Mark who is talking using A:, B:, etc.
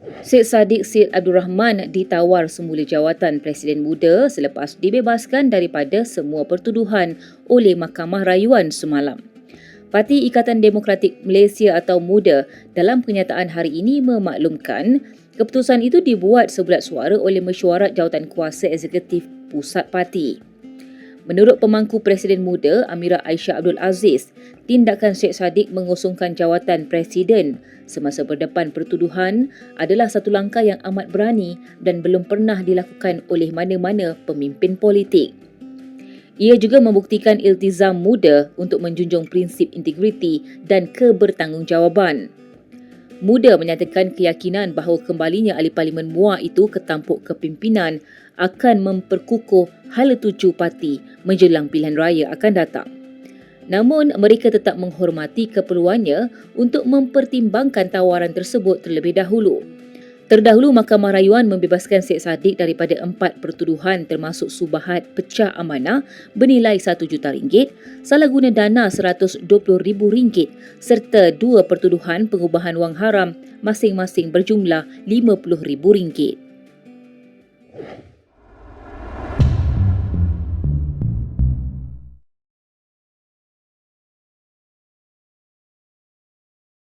A: Syed Saddiq Syed Abdul Rahman ditawar semula jawatan Presiden Muda selepas dibebaskan daripada semua pertuduhan oleh Mahkamah Rayuan semalam. Parti Ikatan Demokratik Malaysia atau MUDA dalam kenyataan hari ini memaklumkan keputusan itu dibuat sebulat suara oleh mesyuarat jawatan kuasa eksekutif pusat parti. Menurut pemangku Presiden Muda Amira Aisyah Abdul Aziz, tindakan Syed Saddiq mengosongkan jawatan Presiden semasa berdepan pertuduhan adalah satu langkah yang amat berani dan belum pernah dilakukan oleh mana-mana pemimpin politik. Ia juga membuktikan iltizam muda untuk menjunjung prinsip integriti dan kebertanggungjawaban. Muda menyatakan keyakinan bahawa kembalinya ahli parlimen MUA itu ke tampuk kepimpinan akan memperkukuh hala tuju parti menjelang pilihan raya akan datang. Namun, mereka tetap menghormati keperluannya untuk mempertimbangkan tawaran tersebut terlebih dahulu. Terdahulu, Mahkamah Rayuan membebaskan Syed Saddiq daripada empat pertuduhan termasuk subahat pecah amanah bernilai RM1 juta ringgit, salah guna dana RM120,000 ringgit serta dua pertuduhan pengubahan wang haram masing-masing berjumlah RM50,000.